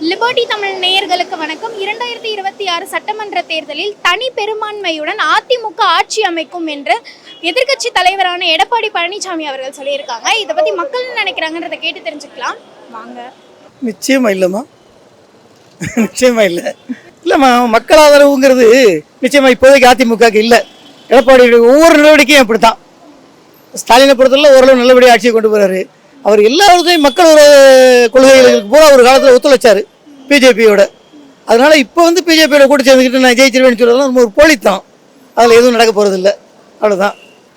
Liberty Tamil நேயர்களுக்கு வணக்கம். இரண்டாயிரத்தி இருபத்தி ஆறு சட்டமன்ற தேர்தலில் தனி பெரும்பான்மையுடன் அதிமுக ஆட்சி அமைக்கும் என்று எதிர்க்கட்சி தலைவரான எடப்பாடி பழனிசாமி அவர்கள் சொல்லியிருக்காங்க. இதை பத்தி மக்கள் நினைக்கிறாங்கன்றதை கேட்டு தெரிஞ்சுக்கலாம். வாங்க. நிச்சயமா இல்லைம்மா. நிச்சயமா இல்லை. இல்லைம்மா மக்கள் ஆதரவுங்கிறது நிச்சயமா இப்போதைக்கு அதிமுகவுக்கு இல்லை. எடப்பாடியுடைய ஒவ்வொரு நடவடிக்கையும் அப்படித்தான். ஸ்டாலினை பொறுத்தவரை ஓரளவு நல்லபடியாக ஆட்சியை கொண்டு போறாரு. அவர் எல்லாருக்கும் மக்கள் ஒரு கொள்கைகளுக்கு பூரா ஒரு காலத்தில் ஒத்துழைச்சார் பிஜேபியோட. அதனால் இப்போ வந்து பிஜேபியோட கூட சேர்ந்துக்கிட்டு நான் ஜெயிச்சிருவேன்னு சொல்லலாம் ரொம்ப ஒரு போலித்தான் அதில் எதுவும் நடக்க போகிறதில்ல அவ்வளோதான்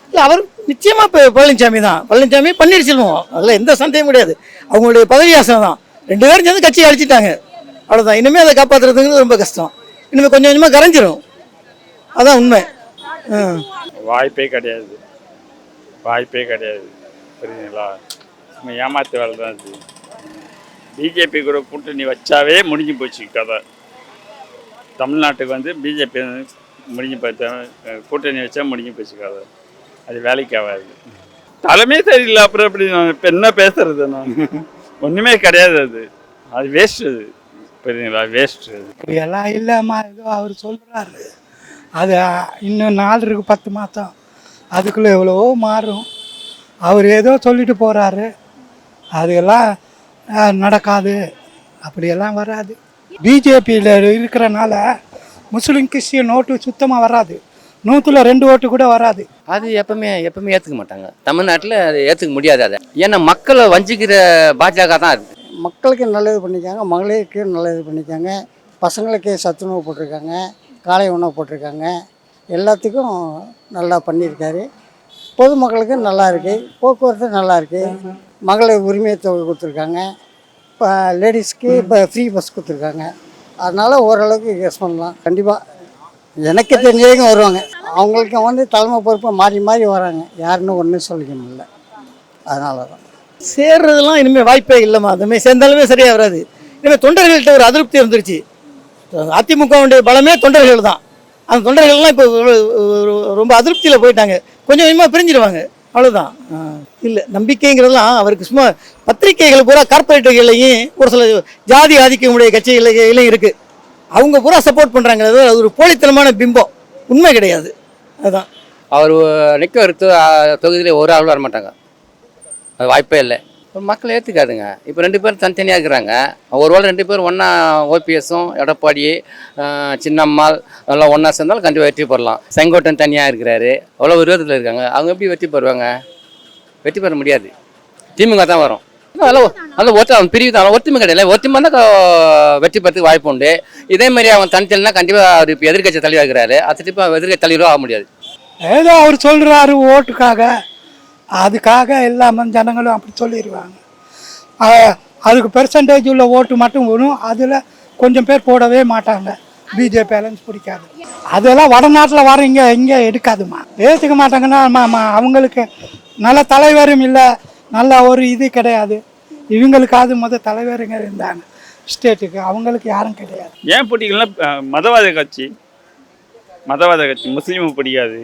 இல்லை அவர் நிச்சயமாக இப்போ பழனிசாமி தான். பழனிசாமி பன்னீர்செல்வம் அதில் எந்த சந்தேகம் கிடையாது. அவங்களுடைய பதவி ஆசனம் தான். ரெண்டு பேரும் சேர்ந்து கட்சியை அழிச்சிட்டாங்க. அவ்வளோதான் இனிமேல் அதை காப்பாற்றுறதுங்கிறது ரொம்ப கஷ்டம். இனிமேல் கொஞ்சம் கொஞ்சமாக கரைஞ்சிரும். அதான் உண்மை. வாய்ப்பே கிடையாது. வாய்ப்பே கிடையாது. புரியுதுங்களா? நம்ம ஏமாத்து வேலை தான் அது பிஜேபி கூட கூட்டணி வச்சாவே முடிஞ்சு போச்சு கதை. தமிழ்நாட்டுக்கு வந்து பிஜேபி முடிஞ்சு போச்சு கூட்டணி வச்சா முடிஞ்சு போச்சு கதை. அது வேலைக்கு ஆகாது. தலைமையே சரியில்லை அப்புறம் எப்படி நான் இப்போ என்ன பேசுறது நான்? ஒன்றுமே கிடையாது அது. அது வேஸ்ட் அது. புரியுதுங்களா? வேஸ்ட் அது. இப்படியெல்லாம் இல்லைம்மா ஏதோ அவர் சொல்கிறாரு அது இன்னும் நாள் இருக்கு பத்து மாதம். அதுக்குள்ளே எவ்வளவோ மாறும். அவர் ஏதோ சொல்லிட்டு போகிறாரு அதெல்லாம் அஹ், நடக்காது. அப்படியெல்லாம் வராது. பிஜேபியில் இருக்கிறனால முஸ்லீம் கிறிஸ்டியன் ஓட்டு சுத்தமாக வராது. நூற்றுல ரெண்டு ஓட்டு கூட வராது. அது எப்பவுமே எப்பவுமே ஏற்றுக்க மாட்டாங்க. தமிழ்நாட்டில் அதை ஏற்றுக்க முடியாது அதை. ஏன்னா மக்களை வஞ்சிக்கிற பாஜக தான் அது. மக்களுக்கு நல்லது பண்ணியிருக்காங்க மகளிருக்கு நல்லது பண்ணியிருக்காங்க பசங்களுக்கு சத்துணவு போட்டிருக்காங்க காலை உணவு போட்டிருக்காங்க. எல்லாத்துக்கும் நல்லா பண்ணியிருக்காரு. பொதுமக்களுக்கு நல்லா இருக்கு போக்குவரத்து நல்லா இருக்கு. மகளிர் உரிமை தொகை கொடுத்துருக்காங்க. இப்போ லேடிஸ்க்கு இப்போ ஃப்ரீ பஸ் கொடுத்துருக்காங்க. அதனால் ஓரளவுக்கு கெஸ் பண்ணலாம். கண்டிப்பாக எனக்கு தெரிஞ்சவங்க வருவாங்க. அவங்களுக்கு வந்து தலைமை பொறுப்பை மாறி மாறி வராங்க. யாருன்னு ஒன்றும் சொல்லிக்க முடியல. அதனால தான் சேர்றதுலாம் இனிமேல் வாய்ப்பே இல்லைம்மா. அதுமாதிரி சேர்ந்தாலுமே சரியாக வராது. இனிமேல் தொண்டர்கள்ட்ட ஒரு அதிருப்தி இருந்துருச்சு அதிமுகவுடைய பலமே தொண்டர்கள் தான் அந்த தொண்டர்கள்லாம் இப்போ ரொம்ப அதிருப்தியில் போயிட்டாங்க. கொஞ்சம் கொஞ்சமாக பிரிஞ்சிடுவாங்க. அவ்வளோதான் இல்லை நம்பிக்கைங்கிறதெல்லாம் அவருக்கு சும்மா பத்திரிகைகள் பூரா கார்பரேட்டுகள்லையும் ஒரு சில ஜாதி ஆதிக்கமுடைய கட்சிகளையும் இருக்குது அவங்க பூரா சப்போர்ட் பண்ணுறாங்கிறது அது ஒரு போலித்தனமான பிம்பம். உண்மை கிடையாது. அதுதான் அவர் நிற்க ஒரு தொகுதியில் ஒரு ஆள் வர மாட்டாங்க அது வாய்ப்பே இல்லை. மக்கள் ஏற்றுக்காதுங்க இப்போ ரெண்டு பேரும் தனித்தனியாக இருக்கிறாங்க. ஒரு வேளை ரெண்டு பேரும் ஒன்றா ஓபிஎஸும் எடப்பாடி சின்னம்மாள் எல்லாம் ஒன்றா சேர்ந்தாலும் கண்டிப்பாக வெற்றி பெறலாம். செங்கோட்டன் தனியாக இருக்கிறாரு. அவ்வளோ விரோதத்தில் இருக்காங்க. அவங்க எப்படி வெற்றி பெறுவாங்க? வெற்றி பெற முடியாது. திமுக தான் வரும். அதெல்லாம் அந்த ஒற்று அவன் பிரிவு தான். ஒற்றுமை கிடையாது. ஒற்றுமை தான் வெற்றி பெறதுக்கு வாய்ப்பு உண்டு. இதே மாதிரி அவன் தனித்தனினா கண்டிப்பாக அவர் இப்போ எதிர்கட்சி தலைவர் இருக்கிறாரு அது இப்போ எதிர்கட்சி தலைவரும் ஆக முடியாது. ஏதோ அவர் சொல்கிறாரு ஓட்டுக்காக. அதுக்காக எல்லா ஜனங்களும் அப்படி சொல்லிடுவாங்க. அதுக்கு பெர்சன்டேஜ் உள்ள ஓட்டு மட்டும் வரும். அதில் கொஞ்சம் பேர் போடவே மாட்டாங்க. பிஜேபி அலைன்ஸ் பிடிக்காது. அதெல்லாம் வடநாட்டில் வர இங்கே இங்கே எடுக்காதுமா ஏற்றுக்க மாட்டாங்கன்னா அவங்களுக்கு நல்ல தலைவரும் இல்லை. நல்ல ஒரு இது கிடையாது. இவங்களுக்காவது முத தலைவருங்க இருந்தாங்க. ஸ்டேட்டுக்கு அவங்களுக்கு யாரும் கிடையாது. ஏன் பிடிக்கலன்னா மதவாத கட்சி. மதவாத கட்சி முஸ்லீமும் பிடிக்காது.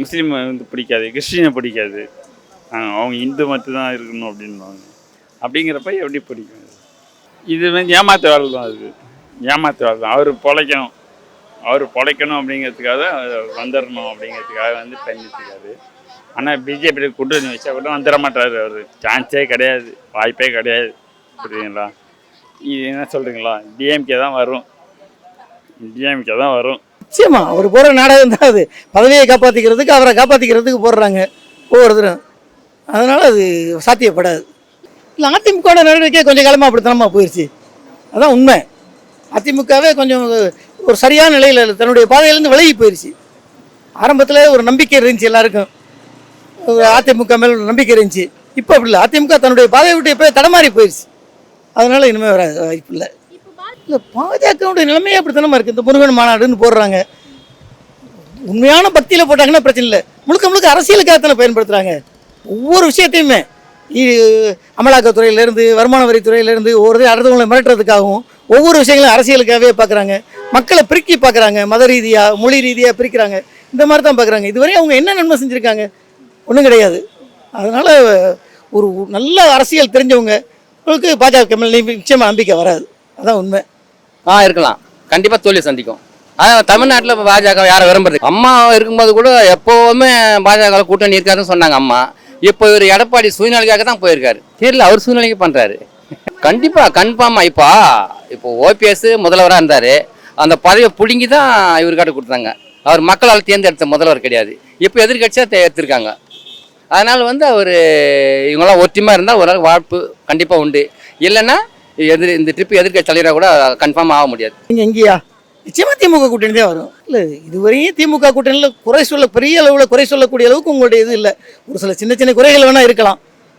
முஸ்லீம் வந்து பிடிக்காது கிறிஸ்டினை பிடிக்காது. அவங்க இந்து மட்டும் தான் இருக்கணும் அப்படின்வாங்க அப்படிங்கிறப்ப எப்படி பிடிக்கும்? இது வந்து ஏமாத்து வேலை தான் அது. ஏமாத்து வேலை தான். அவர் பொழைக்கணும். அவர் பொழைக்கணும் அப்படிங்கிறதுக்காக வந்துடணும் அப்படிங்கிறதுக்காக வந்து பண்ணிட்டுருக்காரு. ஆனால் பிஜேபியில் கூட்டணி வச்சா கூட வந்துட மாட்டார் அவர். சான்ஸே கிடையாது. வாய்ப்பே கிடையாது. புரியுதுங்களா? இது என்ன சொல்கிறீங்களா டிஎம்கே தான் வரும். டிஎம்கே தான் வரும். நிச்சயமா அவர் போகிற நாடகம் தான் அது. பதவியை காப்பாற்றிக்கிறதுக்கு அவரை காப்பாற்றிக்கிறதுக்கு போடுறாங்க ஒவ்வொருத்தரும். அதனால் அது சாத்தியப்படாது. இல்லை அதிமுக நடவடிக்கை கொஞ்சம் காலமாக அப்படித்தனமாக போயிடுச்சு அதான் உண்மை. அதிமுகவே கொஞ்சம் ஒரு சரியான நிலையில் தன்னுடைய பாதையிலேருந்து விலகி போயிடுச்சு ஆரம்பத்தில் ஒரு நம்பிக்கை இருந்துச்சு எல்லாருக்கும். ஒரு அதிமுக மேல் ஒரு நம்பிக்கை இருந்துச்சு. இப்போ அப்படி இல்லை அதிமுக தன்னுடைய பாதையை விட்டு இப்போ தடமாறி போயிடுச்சு அதனால் இனிமேல் வர வாய்ப்பு இல்லை. இல்லை பாஜகவுடைய நிலைமையே அப்படித்தானமா இருக்குது இந்த முருகன் மாநாடுன்னு போடுறாங்க. உண்மையான பக்தியில் போட்டாங்கன்னா பிரச்சனை இல்லை. முழுக்க முழுக்க அரசியலுக்காகத்தானே பயன்படுத்துகிறாங்க ஒவ்வொரு விஷயத்தையுமே. அமலாக்கத்துறையிலேருந்து வருமான வரித்துறையிலேருந்து ஒவ்வொரு அடுத்தவங்களை மிரட்டுறதுக்காகவும் ஒவ்வொரு விஷயங்களும் அரசியலுக்காகவே பார்க்குறாங்க. மக்களை பிரிக்கி பார்க்குறாங்க. மத ரீதியாக மொழி ரீதியாக பிரிக்கிறாங்க. இந்த மாதிரி தான் பார்க்குறாங்க. இதுவரை அவங்க என்ன நன்மை செஞ்சுருக்காங்க? ஒன்றும் கிடையாது. அதனால் ஒரு நல்ல அரசியல் தெரிஞ்சவங்க உங்களுக்கு பாஜக மேல் நிச்சயமாக நம்பிக்கை வராது. அதான் உண்மை. ஆ இருக்கலாம். கண்டிப்பாக தோல்வி சந்திக்கும். ஆனால் தமிழ்நாட்டில் இப்போ பாஜக யாரை விரும்புறது அம்மா இருக்கும்போது கூட எப்போவுமே பாஜக கூட்டணி இருக்காருன்னு சொன்னாங்க அம்மா. இப்போ இவர் எடப்பாடி சூழ்நிலைக்காக தான் போயிருக்காரு. தெரியல அவர் சூழ்நிலைக்கு பண்ணுறாரு கண்டிப்பாக கன்ஃபார்மாக இப்போ இப்போ ஓபிஎஸ் முதல்வராக இருந்தார். அந்த பதவியை பிடுங்கி தான் இவர்கிட்ட கொடுத்தாங்க. அவர் மக்களால் தேர்ந்தெடுத்த முதல்வர் கிடையாது. இப்போ எதிர்கட்சியாக தேர்த்திருக்காங்க அதனால் வந்து அவர் இவங்களாம் ஒற்றுமையாக இருந்தால் ஒரு நாள் வாய்ப்பு கண்டிப்பாக உண்டு. இல்லைன்னா எதிர் இந்த ட்ரிப் எதிர்க்கட்சி தலைவராக கூட கன்ஃபார்ம் ஆக முடியாது. நீங்கள் எங்கேயா? நிச்சயமாக திமுக கூட்டணி தான் வரும். இல்லை இதுவரையும் திமுக கூட்டணியில் குறை சொல்ல பெரிய அளவில் குறை சொல்லக்கூடிய அளவுக்கு உங்களுடைய இது இல்லை. ஒரு சில சின்ன சின்ன குறைகள் வேணால் இருக்கலாம்.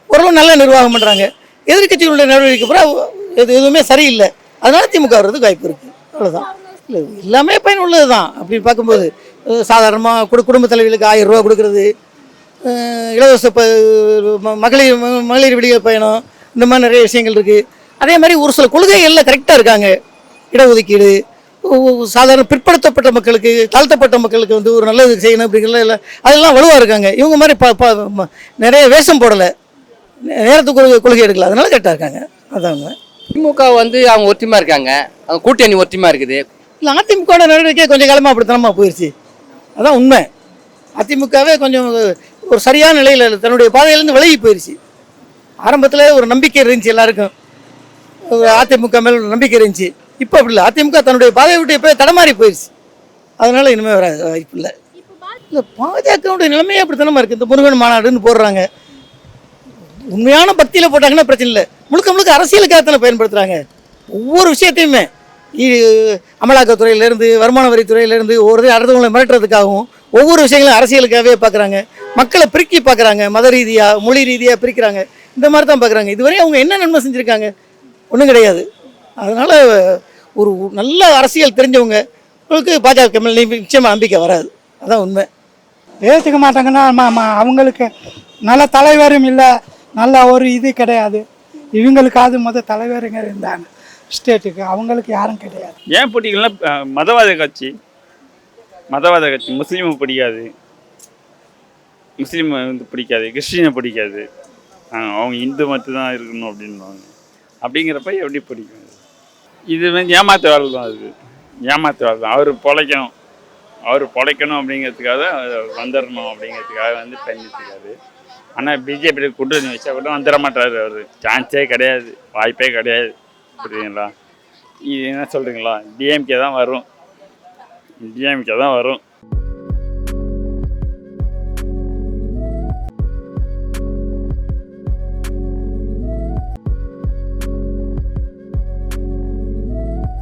ஓரளவு நல்ல நிர்வாகம் பண்ணுறாங்க எதிர்கட்சிகளுடைய நடவடிக்கை பூரா எது எதுவுமே சரியில்லை. அதனால் திமுக வர்றதுக்கு வாய்ப்பு இருக்குது அவ்வளோதான் இல்லை எல்லாமே பயனுள்ளது தான் அப்படின்னு பார்க்கும்போது சாதாரணமாக குடு குடும்ப தலைவிகளுக்கு ஆயிரம் ரூபா கொடுக்குறது இலவச ப ம- மகளிர் மகளிர் விடியல் பயணம் இந்த மாதிரி நிறைய விஷயங்கள் இருக்குது அதே மாதிரி ஒரு சில கொள்கைகளில் கரெக்டாக இருக்காங்க. இடஒதுக்கீடு சாதாரண பிற்படுத்தப்பட்ட மக்களுக்கு தாழ்த்தப்பட்ட மக்களுக்கு வந்து ஒரு நல்லது செய்யணும் அப்படிங்கிறதுல இல்லை அதெல்லாம் வலுவாக இருக்காங்க. இவங்க மாதிரி ப நிறைய வேஷம் போடலை. நேரத்துக்கு கொள்கை கொள்கை எடுக்கல. அதனால கரெக்டாக இருக்காங்க. அதான். உண்மை. திமுக வந்து அவங்க ஒற்றுமையாக இருக்காங்க. அவங்க கூட்டணி ஒற்றுமையாக இருக்குது. இல்லை அதிமுக நடவடிக்கை கொஞ்சம் காலமாக அப்படித்தனமாக போயிடுச்சு அதான் உண்மை. அதிமுகவே கொஞ்சம் ஒரு சரியான நிலையில். தன்னுடைய பாதையிலேருந்து விலகி போயிடுச்சு ஆரம்பத்தில் ஒரு நம்பிக்கை இருந்துச்சு எல்லாருக்கும். அதிமுக மேல் நம்பிக்கை இருந்துச்சு. இப்போ அப்படி இல்லை. அதிமுக தன்னுடைய பாதையை விட்டு இப்போ தடமாறி போயிடுச்சு அதனால இனிமேல் வர வாய்ப்பு இல்லை. இல்லை பாஜகவுடைய நிலைமையே அப்படித்தனமா இருக்குது இந்த முருகன் மாநாடுன்னு போடுறாங்க. உண்மையான பக்தியில் போட்டாங்கன்னா பிரச்சனை இல்லை. முழுக்க முழுக்க அரசியலுக்காக தானே பயன்படுத்துகிறாங்க ஒவ்வொரு விஷயத்தையுமே. அமலாக்கத்துறையிலேருந்து வருமான வரித்துறையிலேருந்து ஒவ்வொரு அடுத்தவங்களை மிரட்டுறதுக்காகவும் ஒவ்வொரு விஷயங்களும் அரசியலுக்காகவே பார்க்குறாங்க மக்களை பிரிக்கி பார்க்குறாங்க மத ரீதியாக மொழி ரீதியாக பிரிக்கிறாங்க. இந்த மாதிரி தான் பார்க்குறாங்க இதுவரை அவங்க என்ன நன்மை செஞ்சுருக்காங்க? ஒன்றும் கிடையாது. அதனால் ஒரு நல்ல அரசியல் தெரிஞ்சவங்க உங்களுக்கு பாஜக மேல் நிச்சயமாக நம்பிக்கை வராது. அதான் உண்மை. ஏற்றுக்க மாட்டாங்கன்னா ம- ம- அவங்களுக்கு நல்ல தலைவரும் இல்லை நல்ல ஒரு இது கிடையாது. இவங்களுக்காவது முத தலைவருங்க இருந்தாங்க. ஸ்டேட்டுக்கு அவங்களுக்கு யாரும் கிடையாது. ஏன் பிடிக்கலன்னா மதவாத கட்சி. மதவாத கட்சி. முஸ்லீமை பிடிக்காது. முஸ்லீம் வந்து பிடிக்காது. கிறிஸ்டினை பிடிக்காது. அவங்க இந்து மட்டும் தான் இருக்கணும் அப்படின்வாங்க அப்படிங்கிறப்ப எப்படி பிடிக்கும்? இது வந்து ஏமாத்து வேலை தான் அது. ஏமாத்து வேலை தான். அவர் பொழைக்கணும். அவர் பொழைக்கணும் அப்படிங்கிறதுக்காக வந்துடணும் அப்படிங்கிறதுக்காக வந்து பண்ணிட்டுருக்காரு ஆனால் பிஜேபியில் கூட்டணி வச்சா கூட வந்துட மாட்டார் அவர். சான்ஸே கிடையாது. வாய்ப்பே கிடையாது. புரியுதுங்களா? இது என்ன சொல்கிறீங்களா டிஎம்கே தான் வரும். டிஎம்கே தான் வரும்.